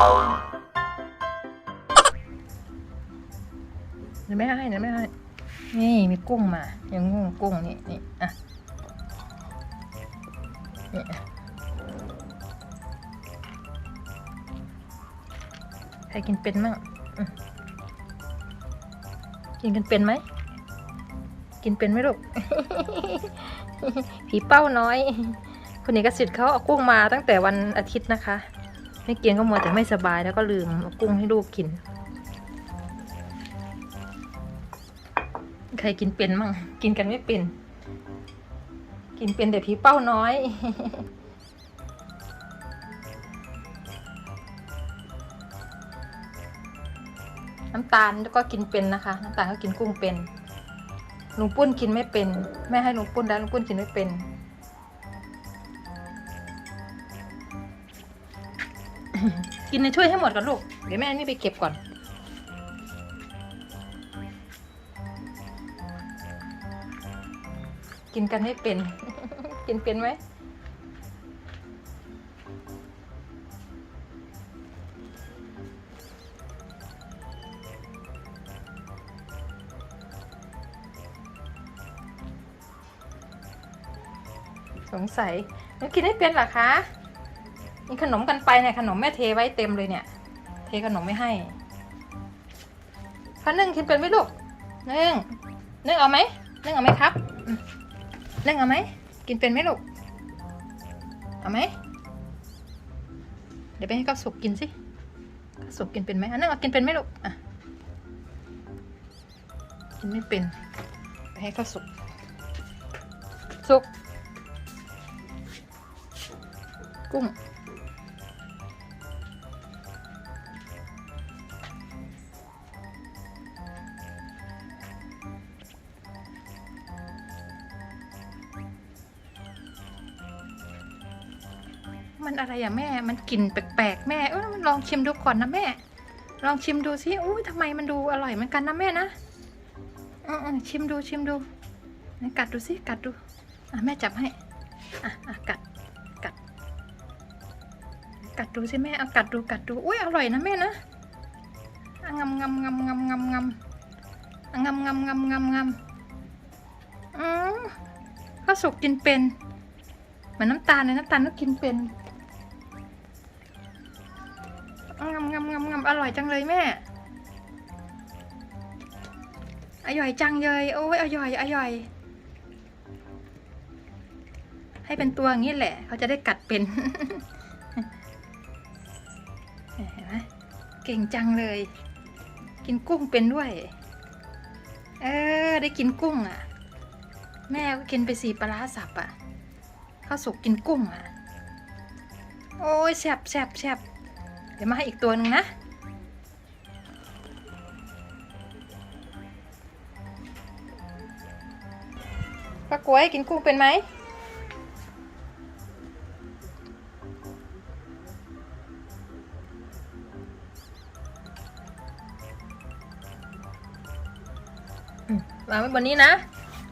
เดี๋ยวไม่ให้เดี๋ยวไม่ให้ นี่มีกุ้งมายังงงกุ้งนี่นี่อะนี่อะใครกินเป็นมั่งกินกันเป็นไหม กินเป็นไหมลูก ผีเป้าน้อย คุณเอกสิทธิ์เขาเอากุ้งมาตั้งแต่วันอาทิตย์นะคะ ไม่กินก็มัวแต่ไม่สบายแล้วก็ลืมเอากุ้งให้ลูกกิน ใครกินเป็นมั่งกินกันไม่เป็น กินเป็นแต่ผีเป้าน้อยน้ำตาลก็กินเป็นนะคะ น้ำตาลก็กินกุ้งเป็นลุงปุ้นกินไม่เป็น แม่ให้ลุงปุ้นได้วลุงปุ้นกินไม่เป็น กินในถ้วยให้หมดก่อนลูก เดี๋ยวแม่นี่ไปเก็บก่อน กินกันไม่เป็น กินเป็นไหมสงสัยแล้วกินไม่เป็นหรอคะ มีขนมกันไปเนี่ยขนมแม่เทไว้เต็มเลยเนี่ย เทขนมไม่ให้พันนึ่งกินเป็นไหมลูกนึ่งนึ่งเอาไหมนึ่งเอาไหมครับอืมนึ่งเอาไหมกินเป็นไหมลูกเอาไหมเดี๋ยวไปให้ข้าวสุกกินสิข้าวสุกกินเป็นไหมอันนึ่งเอากินเป็นไหมลูกอะกินไม่เป็นไปให้ข้าวสุกสุกกุ้ง มันอะไรอะแม่ มันกลิ่นแปลกๆแม่ เออลองชิมดูก่อนนะแม่ ลองชิมดูสิอุ้ยทำไมมันดูอร่อยเหมือนกันนะแม่นะอือๆชิมดูชิมดูกัดดูสิกัดดูอะแม่จับให้อะอะกัดกัด กัดดูสิแม่เอากัดดูกัดดูอุ้ยอร่อยนะแม่นะงำงำงำงำงำงำงำงำงำงำงำอืมข้าวสุกกินเป็นเหมือนน้ำตาลเลยน้ำตาลก็กินเป็น งำงำงำงำอร่อยจังเลยแม่ อร่อยจังเลย โอ้ยอร่อยอร่อย ให้เป็นตัวอย่างนี้แหละ เขาจะได้กัดเป็นเห็นไหมเก่งจังเลย กินกุ้งเป็นด้วย เออ ได้กินกุ้งอะ แม่ก็กินไปสี่ปลาสับอะข้าวสุกกินกุ้งอะ โอ้ยแซบแซบแซบ ดี๋ยวมาให้อีกตัวหนึ่งนะ ป้ากล้วยกินกุ้งเป็นไหมมวางไว้บนนี้นะ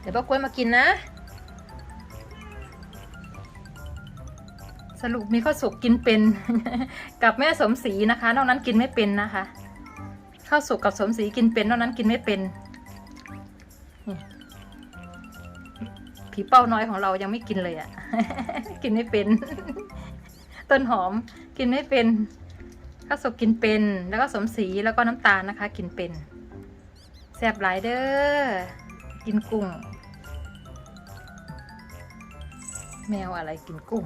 เดี๋ยวป้ากล้วยมากินนะ สรุปมีข้าวสุกกินเป็น กับแม่สมศรีนะคะ นอกนั้นกินไม่เป็นนะคะข้าวสุกกับสมศรีกินเป็นนอกนั้นกินไม่เป็นผีเป้าน้อยของเรายังไม่กินเลยอะ่ะ กินไม่เป็น ต้นหอมกินไม่เป็นข้าวสุกกินเป็น แล้วก็สมศรีแล้วก็น้ำตาลนะคะ กินเป็นแซบหลายเด้อกินกุ้ง แมวอะไรกินกุ้ง